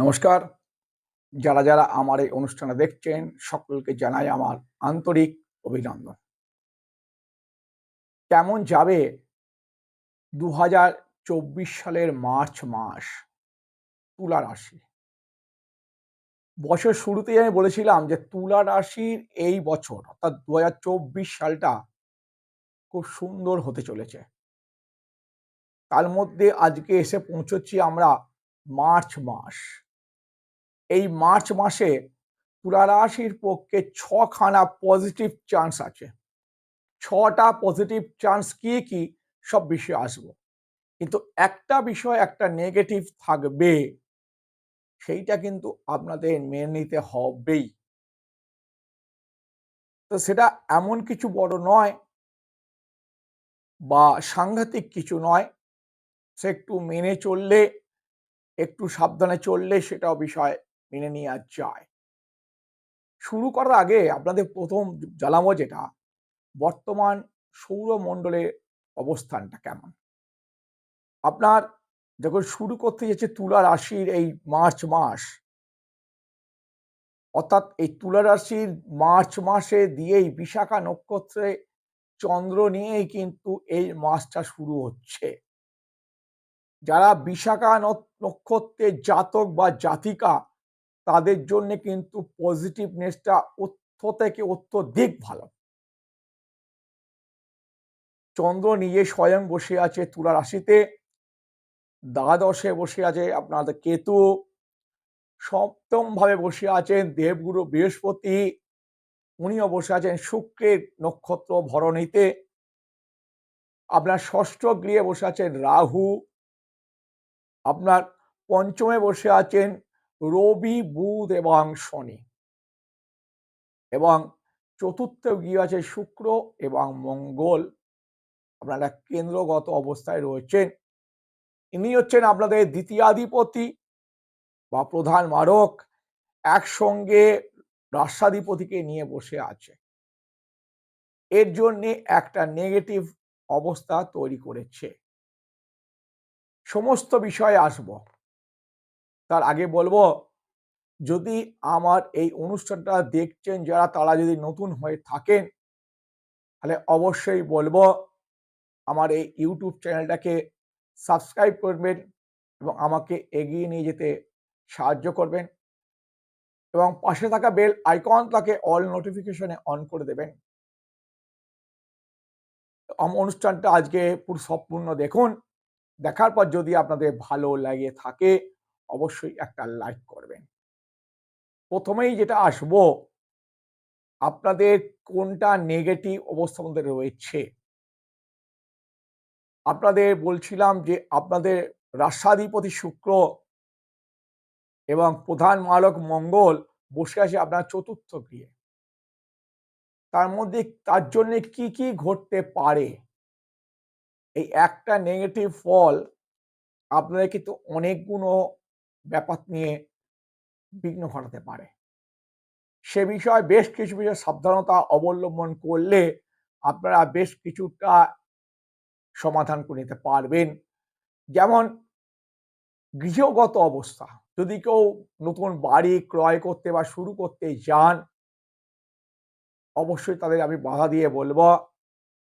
নমস্কার। যারা যারা আমার এই অনুষ্ঠানে দেখছেন, সকলকে জানাই আমার আন্তরিক অভিনন্দন। কেমন যাবে দু হাজার চব্বিশ সালের মার্চ মাস তুলা রাশি? বছর শুরুতেই আমি বলেছিলাম যে তুলা রাশির এই বছর, অর্থাৎ দু হাজার চব্বিশ সালটা খুব সুন্দর হতে চলেছে। তার মধ্যে আজকে এসে পৌঁছচ্ছি আমরা মার্চ মাস। এই মার্চ মাসে তুলা রাশির পক্ষে ছখানা পজিটিভ চান্স আছে। ছটা পজিটিভ চান্স কি কি সব বিষয়ে আসব। কিন্তু একটা বিষয়, একটা নেগেটিভ থাকবে, সেইটা কিন্তু আপনাদের মেনে নিতে হবেই। তো সেটা এমন কিছু বড় নয় বা সাংঘাতিক কিছু নয়। সে একটু মেনে চললে, একটু সাবধানে চললে সেটাও বিষয় মেনে নেওয়া যায়। শুরু করার আগে আপনাদের প্রথম জানাব যেটা, বর্তমান সৌরমণ্ডলের অবস্থানটা কেমন? আপনার যখন শুরু করতে যাচ্ছে তুলা রাশির এই মার্চ মাস, অর্থাৎ এই তুলা রাশির মার্চ মাসে দিয়েই বিশাখা নক্ষত্রে চন্দ্র নিয়েই কিন্তু এই মাসটা শুরু হচ্ছে। যারা বিশাখা নক্ষত্রের জাতক বা জাতিকা তাদের জন্য কিন্তু পজিটিভনেসটা অর্থ থেকে অত্যধিক ভালো। চন্দ্র নিজে স্বয়ং বসে আছে তুলা রাশিতে, দ্বাদশে বসে আছে আপনাদের কেতু সপ্তম ভাবে বসে আছেন দেবগুরু বৃহস্পতি, উনিও বসে আছেন শুক্রের নক্ষত্র ভরণীতে। আপনার ষষ্ঠ গৃহে বসে আছেন রাহু। আপনার পঞ্চমে বসে আছেন রবি, বুধ এবং শনি। এবং চতুর্থ গিয়ে আছে শুক্র এবং মঙ্গল। আপনারা কেন্দ্রগত অবস্থায় রয়েছেন। ইনি হচ্ছেন আপনাদের দ্বিতীয়াধিপতি বা প্রধান মারক, একসঙ্গে রাষ্ট্রাধিপতিকে নিয়ে বসে আছে। এর জন্যে একটা নেগেটিভ অবস্থা তৈরি করেছে। সমস্ত বিষয়ে আসব। তার আগে বলব, যদি আমার এই অনুষ্ঠানটা দেখছেন যারা, তারা যদি নতুন হয়ে থাকেন, তাহলে অবশ্যই বলব, আমার এই ইউটিউব চ্যানেলটাকে সাবস্ক্রাইব করবেন এবং আমাকে এগিয়ে নিয়ে যেতে সাহায্য করবেন এবং পাশে থাকা বেল আইকন তাকে অল নোটিফিকেশনে অন করে দেবেন। অনুষ্ঠানটা আজকে পুরো সম্পূর্ণ দেখুন। দেখার পর যদি আপনাদের ভালো লাগে থাকে অবশ্যই একটা লাইক করবেন। প্রথমেই যেটা আসব, আপনাদের কোনটা নেগেটিভ অবস্থার মধ্যে রয়েছে? আপনাদের বলছিলাম যে, আপনাদের রাষ্ট্রাধিপতি শুক্র এবং প্রধান মালক মঙ্গল বসে আছে আপনার চতুর্থ গৃহে। তার মধ্যে তার জন্য কি কি ঘটতে পারে? এই একটা নেগেটিভ ফল আপনাদের কিন্তু অনেকগুলো ব্যাপার নিয়ে বিঘ্ন ঘটাতে পারে। সে বিষয়ে বেশ কিছু বিষয়ে সাবধানতা অবলম্বন করলে আপনারা বেশ কিছুটা সমাধান করে নিতে পারবেন। যেমন গৃহগত অবস্থা, যদি কেউ নতুন বাড়ি ক্রয় করতে বা শুরু করতে যান, অবশ্যই তাদের আমি বাধা দিয়ে বলব,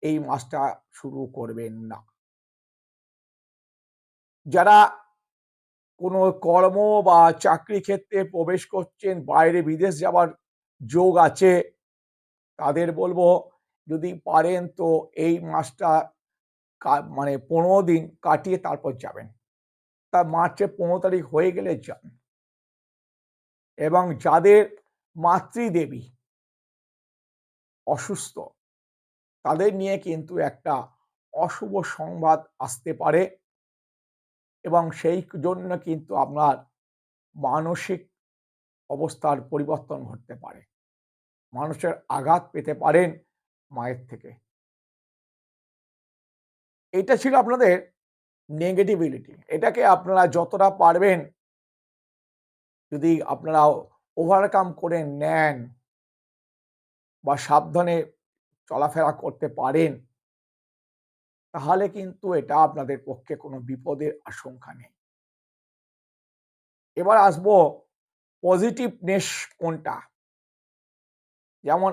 এই মাসটা শুরু করবেন না। যারা কোনো কর্ম বা চাকরি ক্ষেত্রে প্রবেশ করছেন, বাইরে বিদেশ যাবার যোগ আছে, তাদের বলব যদি পারেন তো এই মাসটা মানে পনেরো দিন কাটিয়ে তারপর যাবেন। তা মার্চে পনেরো তারিখ হয়ে গেলে যান। এবং যাদের মাতৃদেবী অসুস্থ, তাদের নিয়ে কিন্তু একটা অশুভ সংবাদ আসতে পারে। এবং সেই জন্য কিন্তু আপনার মানসিক অবস্থার পরিবর্তন ঘটতে পারে। মানুষের আঘাত পেতে পারেন মায়ের থেকে। এটা ছিল আপনাদের নেগেটিভিলিটি এটাকে আপনারা যতটা পারবেন যদি আপনারা ওভারকাম করে নেন বা সাবধানে চলাফেরা করতে পারেন তাহলে কিন্তু এটা আপনাদের পক্ষে কোনো বিপদের আশঙ্কা নেই। এবার আসব পজিটিভনেস কোনটা? যেমন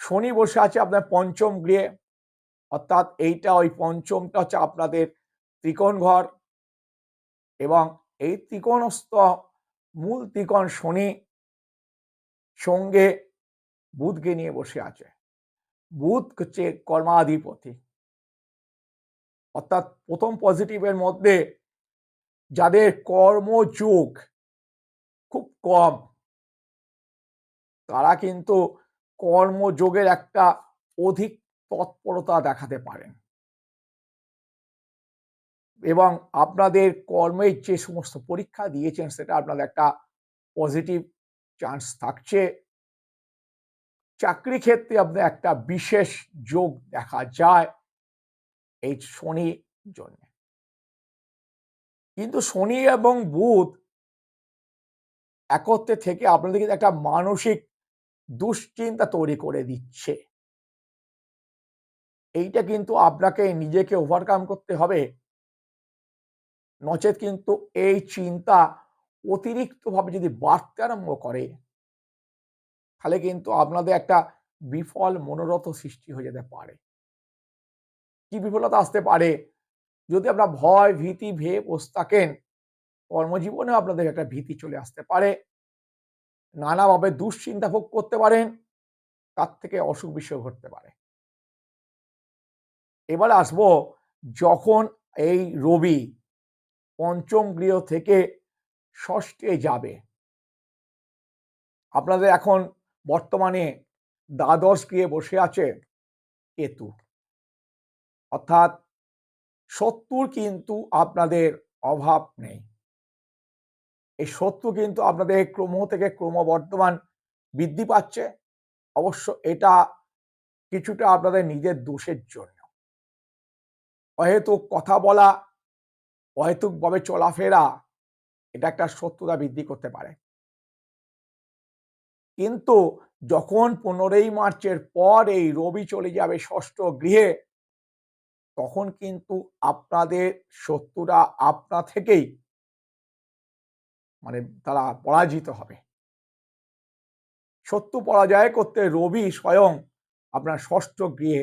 শনি বসে আছে আপনার পঞ্চম গৃহে, অর্থাৎ এইটা ওই পঞ্চমটা হচ্ছে আপনাদের ত্রিকোণ ঘর এবং এই ত্রিকোণস্থ মূল ত্রিকোণ শনি সঙ্গে বুধকে নিয়ে বসে আছে। বুধ হচ্ছে কর্মাধিপতি। অর্থাৎ প্রথম পজিটিভের মধ্যে যাদের কর্মযোগ খুব কম, তারা কিন্তু কর্মযোগের একটা অধিক তৎপরতা দেখাতে পারেন। এবং আপনাদের কর্মের যে সমস্ত পরীক্ষা দিয়েছেন, সেটা আপনাদের একটা পজিটিভ চান্স থাকছে। চাকরি ক্ষেত্রে আপনার একটা বিশেষ যোগ দেখা যায়। এই শনি জন্য কিন্তু শনি এবং বুধ একত্রে থেকে আপনাদের কিন্তু একটা মানসিক দুশ্চিন্তা তৈরি করে দিচ্ছে। এইটা কিন্তু আপনাকে নিজেকে ওভারকাম করতে হবে। নচেত কিন্তু এই চিন্তা অতিরিক্তভাবে যদি বাড়তে আরম্ভ করে, তাহলে কিন্তু আপনাদের একটা বিফল মনোরথ সৃষ্টি হয়ে যেতে পারে। কি বিফলতা আসতে পারে? যদি আপনার ভয়, ভীতি ভেয়ে বসে থাকেন কর্মজীবনে আপনাদের একটা ভীতি চলে আসতে পারে। নানাভাবে দুশ্চিন্তা ভোগ করতে পারেন, তার থেকে অসুখ বিসুখ ঘটতে পারে। এবার আসব যখন এই রবি পঞ্চম গৃহ থেকে ষষ্ঠে যাবে। আপনাদের এখন বর্তমানে দ্বাদশ গৃহে বসে আছে কেতু। অর্থাৎ শত্রুর কিন্তু আপনাদের অভাব নেই। এই শত্রু কিন্তু আপনাদের ক্রম থেকে ক্রমবর্ধমান বৃদ্ধি পাচ্ছে। অবশ্য এটা কিছুটা আপনাদের নিজের দোষের জন্য। অহেতুক কথা বলা, অহেতুকভাবে চলাফেরা, এটা একটা শত্রুতা বৃদ্ধি করতে পারে। কিন্তু যখন পনেরোই মার্চের পর এই রবি চলে যাবে ষষ্ঠ গৃহে তখন কিন্তু আপনাদের শত্রুরা আপনা থেকেই মানে তারা পরাজিত হবে। শত্রু পরাজয় করতে রবি স্বয়ং আপনার ষষ্ঠ গৃহে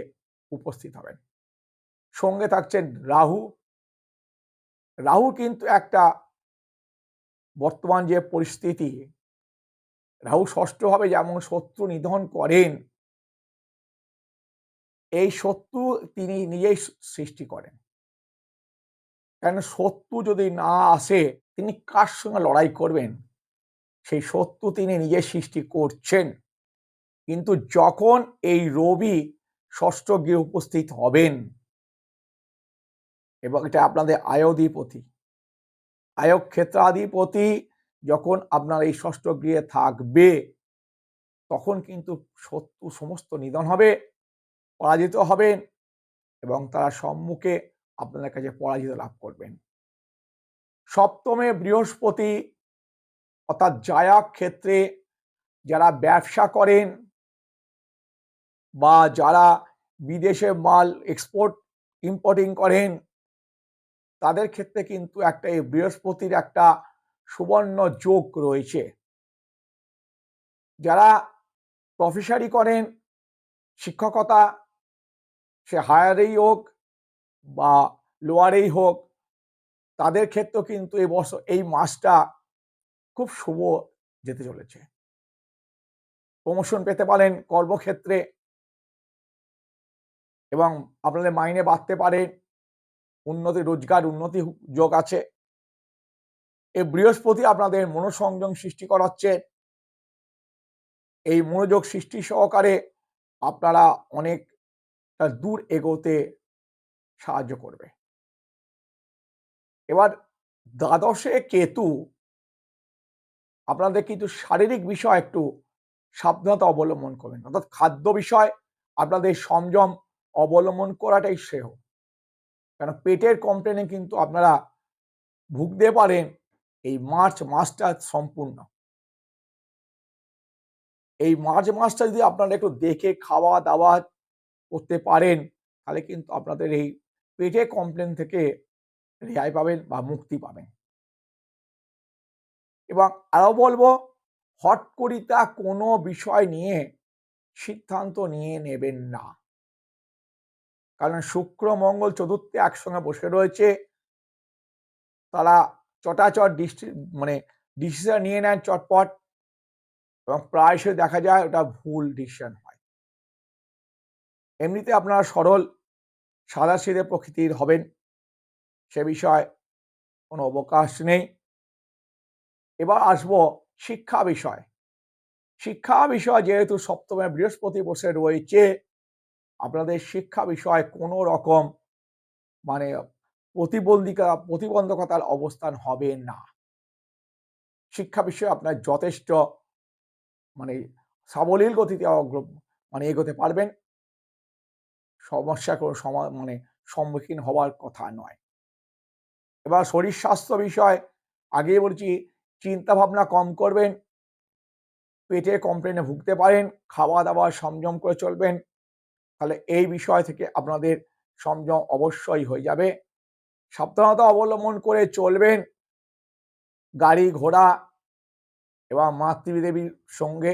উপস্থিত হবেন। সঙ্গে থাকছেন রাহু। রাহু কিন্তু একটা বর্তমান যে পরিস্থিতি, রাহু ষষ্ঠভাবে যেমন শত্রু নিধন করেন এই শত্রু তিনি নিজেই সৃষ্টি করেন। কেন শত্রু যদি না আসে, তিনি কার সঙ্গে লড়াই করবেন? সেই শত্রু তিনি নিজে সৃষ্টি করছেন। কিন্তু যখন এই রবি ষষ্ঠ গৃহে উপস্থিত হবেন, এবং এটা আপনাদের আয়োধিপতি আয়োগ ক্ষেত্রাধিপতি যখন আপনার এই ষষ্ঠ গৃহে থাকবে, তখন কিন্তু শত্রু সমস্ত নিধন হবে। পরাজিত হবেন এবং তারা সম্মুখে আপনাদের কাছে পরাজিত লাভ করবেন। সপ্তমে বৃহস্পতি অর্থাৎ জায়া ক্ষেত্রে যারা ব্যবসা করেন বা যারা বিদেশে মাল এক্সপোর্ট ইম্পোর্টিং করেন, তাদের ক্ষেত্রে কিন্তু একটা এই বৃহস্পতির একটা সুবর্ণ যোগ রয়েছে। যারা প্রফেসারি করেন, শিক্ষকতা সে হায়ারেই হোক বা লোয়ারেই হোক, তাদের ক্ষেত্রেও কিন্তু এই বছর, এই মাসটা খুব শুভ যেতে চলেছে। প্রমোশন পেতে পারেন কর্মক্ষেত্রে। এবং আপনাদের মাইনে বাড়তে পারে, উন্নতি, রোজগার, উন্নতি যোগ আছে। এই বৃহস্পতি আপনাদের মনোসংযম সৃষ্টি করাচ্ছে। এই মনোযোগ সৃষ্টি সহকারে আপনারা অনেক দূর এগোতে সাহায্য করবে। এবার দ্বাদশে কেতু আপনাদের কিন্তু শারীরিক বিষয় একটু সাবধানতা অবলম্বন করবেন। অর্থাৎ খাদ্য বিষয় আপনাদের সংযম অবলম্বন করাটাই শ্রেয়। কেন পেটের কমপ্লেনে কিন্তু আপনারা ভুগতে পারেন, এই মার্চ মাসটা সম্পূর্ণ। এই মার্চ মাসটা যদি আপনারা একটু দেখে খাওয়া দাওয়া করতে পারেন, তাহলে কিন্তু আপনাদের এই পেটে কমপ্লেন থেকে রেহাই পাবেন বা মুক্তি পাবেন। এবং আরও বলব, হট হটকরিতা কোনো বিষয় নিয়ে সিদ্ধান্ত নিয়ে নেবেন না। কারণ শুক্র, মঙ্গল, চতুর্থে একসঙ্গে বসে রয়েছে। তারা চটাচট মানে ডিসিশন নিয়ে নেন চটপট এবং প্রায়শই দেখা যায় ওটা ভুল ডিসিশন এমনিতে আপনারা সরল, সাদা সিধে প্রকৃতির হবেন। সে বিষয়ে কোনো অবকাশ নেই। এবার আসব শিক্ষা বিষয়। শিক্ষা বিষয় যেহেতু সপ্তমে বৃহস্পতি বসে রয়েছে, আপনাদের শিক্ষা বিষয়ে কোনো রকম মানে প্রতিবন্ধিকা, প্রতিবন্ধকতার অবস্থান হবে না। শিক্ষা বিষয়ে আপনার যথেষ্ট মানে সাবলীল গতিতে মানে এগোতে পারবেন। সমস্যা কোনো মানে সম্মুখীন হওয়ার কথা নয়। এবার শরীর স্বাস্থ্য বিষয় আগে বলছি চিন্তা ভাবনা কম করবেন, পেটে কমপ্লেনে ভুগতে পারেন খাওয়া দাওয়া সংযম করে চলবেন, তাহলে এই বিষয় থেকে আপনাদের সংযম অবশ্যই হয়ে যাবে। সাবধানতা অবলম্বন করে চলবেন। গাড়ি ঘোড়া এবং মাতৃদেবীর সঙ্গে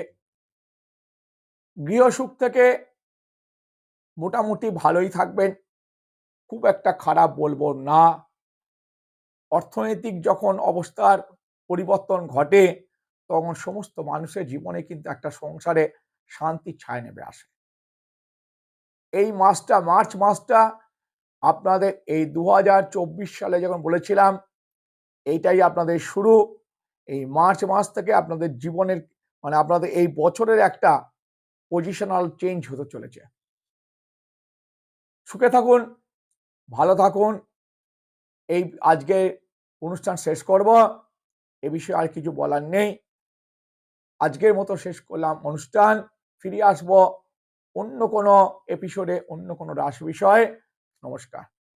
গৃহসুখ থেকে মোটামুটি ভালোই থাকবেন। খুব একটা খারাপ বলব না। অর্থনৈতিক যখন অবস্থার পরিবর্তন ঘটে, তখন সমস্ত মানুষের জীবনে কিন্তু একটা সংসারে শান্তি ছায় নেবে আসে। এই মাসটা, মার্চ মাসটা আপনাদের এই দু হাজার চব্বিশ সালে যখন বলেছিলাম, এইটাই আপনাদের শুরু। এই মার্চ মাস থেকে আপনাদের জীবনের মানে আপনাদের এই বছরের একটা পজিশনাল চেঞ্জ হতে চলেছে। সুখে থাকুন, ভালো থাকুন। এই আজকে অনুষ্ঠান শেষ করব। এ বিষয়ে আর কিছু বলার নেই। আজকের মতো শেষ করলাম অনুষ্ঠান। ফিরে আসব অন্য কোনো এপিসোডে অন্য কোনো রাস বিষয়ে। নমস্কার।